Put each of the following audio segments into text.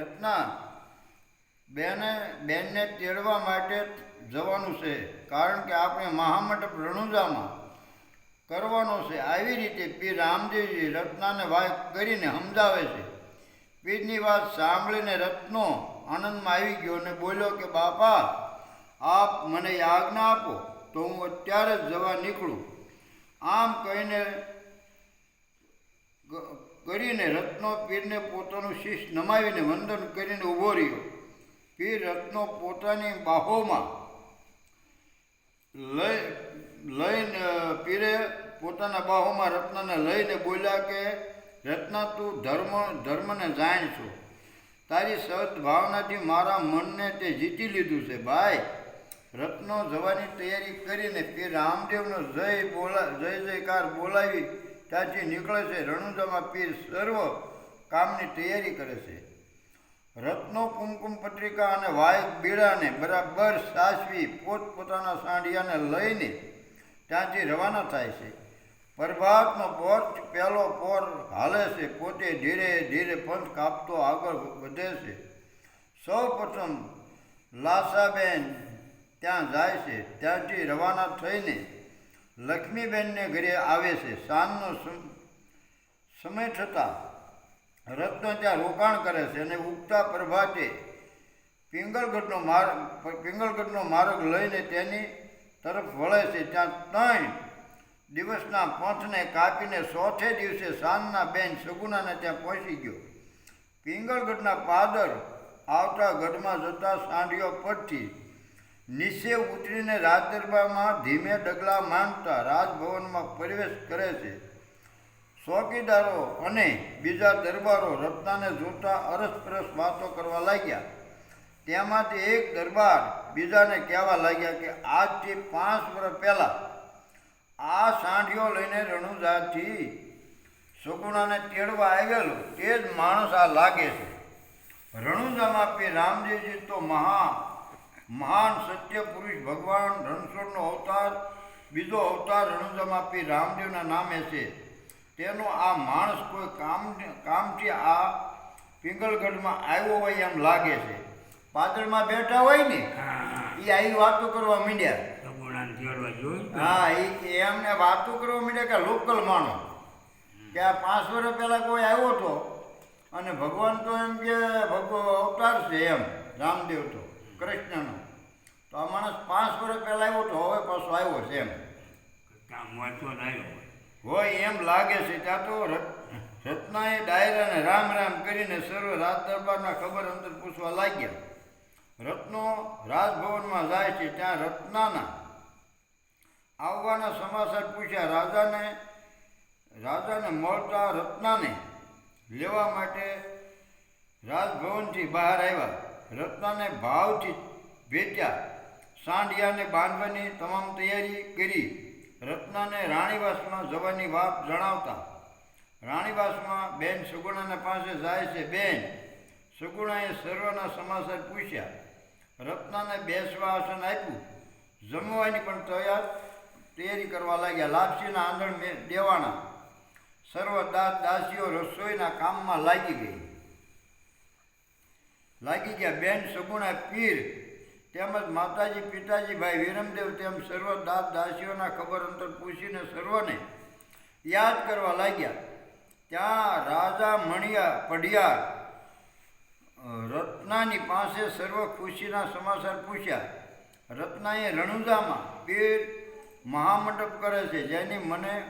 રત્ના, બેને, બેનને તેડવા માટે જવાનું છે, કારણ કે આપણે મહામંડપ રણુજામાં કરવાનો છે. આવી રીતે પીર રામદેવજી રત્નાને વાત કરીને સમજાવે છે. પીરની વાત સાંભળીને રત્નો આનંદમાં આવી ગયો અને બોલ્યો કે, બાપા, આપ મને આજ્ઞા આપો, તો હું અત્યારે જ જવા નીકળું. આમ કહીને કરીને રત્નો પીરને પોતાનું શીશ નમાવીને વંદન કરીને ઊભો રહ્યો. પીર રત્નો પોતાની બાહોમાં લઈ, લઈને પીરે પોતાના બાહોમાં રત્નને લઈને બોલ્યા કે, રત્ના, તું ધર્મ, ધર્મને જાણ છો. તારી સદભાવનાથી મારા મનને તે જીતી લીધું છે. ભાઈ, રત્નો જવાની તૈયારી કરીને પીર રામદેવનો જય બોલા, જય જયકાર બોલાવી ત્યાંથી નીકળે છે રણુજામાં પીર સર્વ કામની તૈયારી કરે છે. રત્નો, કુમકુમ પત્રિકા અને વાયક બીડાને બરાબર સાચવી પોતપોતાના સાંઢિયાને લઈને ત્યાંથી રવાના થાય છે. પ્રભાતનો પોર્ચ, પહેલો પોર હાલે છે, પોતે ધીરે ધીરે પંથ કાપતો આગળ વધે છે. સૌ લાસાબેન ત્યાં જાય છે, ત્યાંથી રવાના થઈને લક્ષ્મીબેનને ઘરે આવે છે. સાંજનો સમ- સમય થતાં રત્ન ત્યાં રોકાણ કરે છે અને ઉગતા પ્રભાતે પિંગલગઢનો માર્ગ પિંગલગઢનો માર્ગ લઈને તેની તરફ વળે છે. ત્યાં ત્રણ દિવસના પંથને કાપીને ચોથે દિવસે સાંજના બેન સગુનાને ત્યાં પહોંચી ગયો. પિંગલગઢના પાદર આવતા ગઢમાં જતા સાંઢીઓ પરથી નીચે ઉતરીને રાજદરબારમાં ધીમે ડગલા માંડતા રાજભવનમાં પ્રવેશ કરે છે. ચોકીદારો અને બીજા દરબારો રત્નાને જોતા અરસપરસ વાતો કરવા લાગ્યા. તેમાંથી એક દરબાર બીજાને કહેવા લાગ્યા કે આજથી પાંચ વર્ષ પહેલાં આ સાંઢીઓ લઈને રણુજાથી સગુણાને તેડવા આવેલો તે જ માણસ આ લાગે છે. રણુજામાં પી રામજીજી તો મહા મહાન સત્ય પુરુષ ભગવાન રણછોડનો અવતાર બીજો અવતાર રણુજામાં રામદેવના નામે છે. તેનો આ માણસ કોઈ કામ કામથી આ પિંગલગઢમાં આવ્યો હોય એમ લાગે છે. પાદળમાં બેઠા હોય ને એ આવી વાતો કરવા માંડ્યા? હા એ એમને વાતો કરવા માંડ્યા કે લોકલ માણો કે આ પાંચ વર્ષ પહેલાં કોઈ આવ્યો હતો અને ભગવાન તો એમ કે ભગવ અવતાર છે એમ રામદેવ તો. કૃષ્ણનો. તો આ માણસ પાંચ વર્ષ પહેલાં આવ્યો તો હવે પાછો આવ્યો છે એમ. કામ હોય એમ લાગે છે ત્યાં તો રત- રત્નાએ ડાયરાને રામ રામ કરીને સર્વ રાજ દરબારના ખબર અંતર પૂછવા લાગ્યા. રત્નો રાજભવનમાં જાય છે ત્યાં રત્નાના આવવાના સમાચાર પૂછ્યા રાજાને રાજાને મળતા રત્નાને લેવા માટે રાજભવનથી બહાર આવ્યા. રત્નાને ભાવથી ભેટ્યા સાંઢિયાને બાંધવાની તમામ તૈયારી કરી. રત્નાને રાણીવાસમાં જવાની વાત જણાવતા. રાણીવાસમાં બેન સુગુણાના પાસે જાય છે બેન. સુગુણાએ સર્વના સમાચાર પૂછ્યા. રત્નાને બેસવા આસન આપ્યું. જમવાની પણ તૈયાર તૈયારી કરવા લાગ્યા. લાપસીના આંધણ દેવાના. સર્વ દાસ દાસીઓ રસોઈના કામમાં લાગી ગઈ. લાગી ગયા. બેન સગુણા પીર, તેમજ માતાજી, પિતાજી, ભાઈ વિરમદેવ તેમ સર્વ દાસ દાસીઓના ખબર અંતર પૂછીને સર્વને યાદ કરવા લાગ્યા. ત્યાં રાજા મણિયા પઢિયાર રત્નાની પાસે સર્વ ખુશીના સમાચાર પૂછ્યા. રત્નાએ રણુજામાં પીર મહામંડપ કરે છે, જેની મને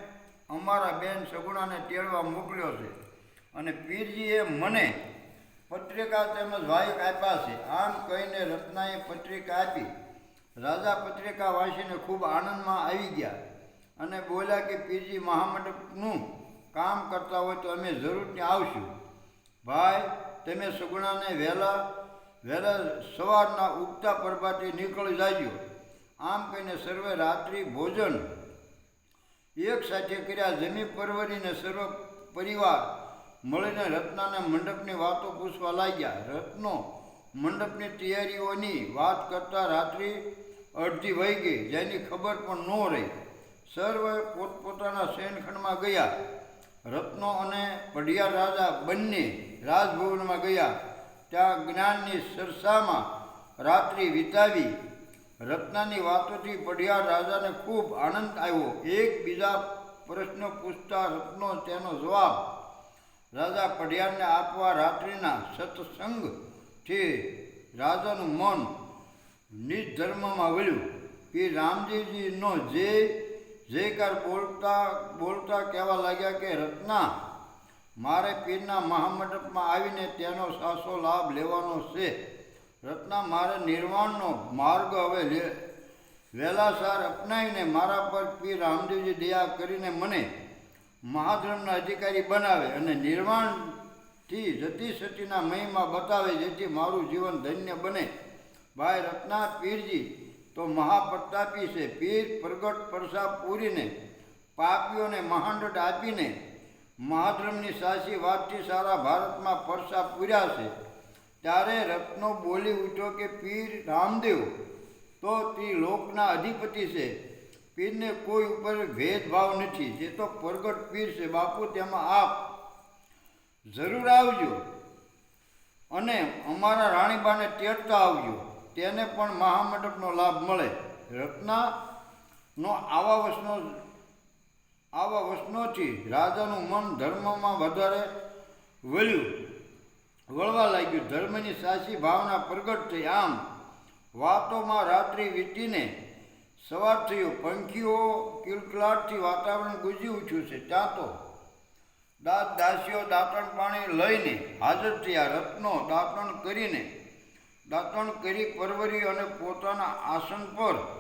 અમારા બેન સગુણાને તેડવા મોકલ્યો છે. અને પીરજીએ મને પત્રિકા તેમજ વાયક આપ્યા છે. આમ કહીને રત્નાએ પત્રિકા આપી. રાજા પત્રિકા વાંચીને ખૂબ આનંદમાં આવી ગયા અને બોલ્યા કે પીજી મહામંડપનું કામ કરતા હોય તો અમે જરૂર ત્યાં આવશું. ભાઈ, તમે સુગણાને વહેલા વહેલા સવારના ઉગતા પ્રભાથી નીકળી જાજો. આમ કહીને સર્વે રાત્રિ ભોજન એક સાથે કર્યા. જમી પરવરીને સર્વ પરિવાર મળીને રત્નાના મંડપની વાતો પૂછવા લાગ્યા. રત્નો મંડપની તૈયારીઓની વાત કરતા રાત્રિ અડધી વહી ગઈ, જેની ખબર પણ ન રહી. સર્વે પોતપોતાના શયનખંડમાં ગયા. રત્નો અને પઢિયાર રાજા બંને રાજભવનમાં ગયા. ત્યાં જ્ઞાનની સરસામાં રાત્રિ વિતાવી. રત્નાની વાતોથી પઢિયાર રાજાને ખૂબ આનંદ આવ્યો. એક બીજા પ્રશ્ન પૂછતા રત્નો તેનો જવાબ રાજા પઢિયારને આપવા રાત્રિના સત્સંગથી રાજાનું મન નિજ ધર્મમાં વળ્યું કે રામજીજીનો જે જયકાર બોલતા બોલતા કહેવા લાગ્યા કે, રત્ના, મારે પીરના મહામંડપમાં આવીને તેનો સાસો લાભ લેવાનો છે. રત્ના, મારે નિર્વાણનો માર્ગ હવે લે વહેલાસાર અપનાવીને મારા પર પીર રામદેવજી દયા કરીને મને મહાધર્મના અધિકારી બનાવે અને નિર્વાણથી જતી સતીના મહિમા બતાવે જેથી મારું જીવન ધન્ય બને. ભાઈ રત્નાથ પીરજી, તો મહાપ્રતાપી છે. પીર પ્રગટ પ્રસાદ પૂરીને, પાપીઓને મહાંડટ આપીને મહાધર્મની સાચી વાતથી સારા ભારતમાં પરસા પૂર્યા છે. ત્યારે રત્નો બોલી ઉઠ્યો કે, પીર રામદેવ, તો તે લોકના અધિપતિ છે. પીરને કોઈ ઉપર ભેદભાવ નથી. જે તો પ્રગટ પીર છે. બાપુ, તેમાં આપ જરૂર આવજો અને અમારા રાણીબાને તેડતા આવજો. તેને પણ મહામંડપનો લાભ મળે. રત્નાનો આવા વચનો, આવા વસનોથી રાજાનું મન ધર્મમાં વધારે વળ્યું. વળવા લાગ્યું. ધર્મની સાચી ભાવના પ્રગટ થઈ. આમ વાતોમાં રાત્રિ વીતીને સવાર થયો પંખીઓ, કિલકલાટથી વાતાવરણ ગુંજી ઉઠ્યું છે. ત્યાં તો દાંત દાસીઓ દાંતણ પાણી લઈને હાજર થયા. રત્નો દાંતણ કરીને દાંતણ કરી પરવરી અને પોતાના આસન પર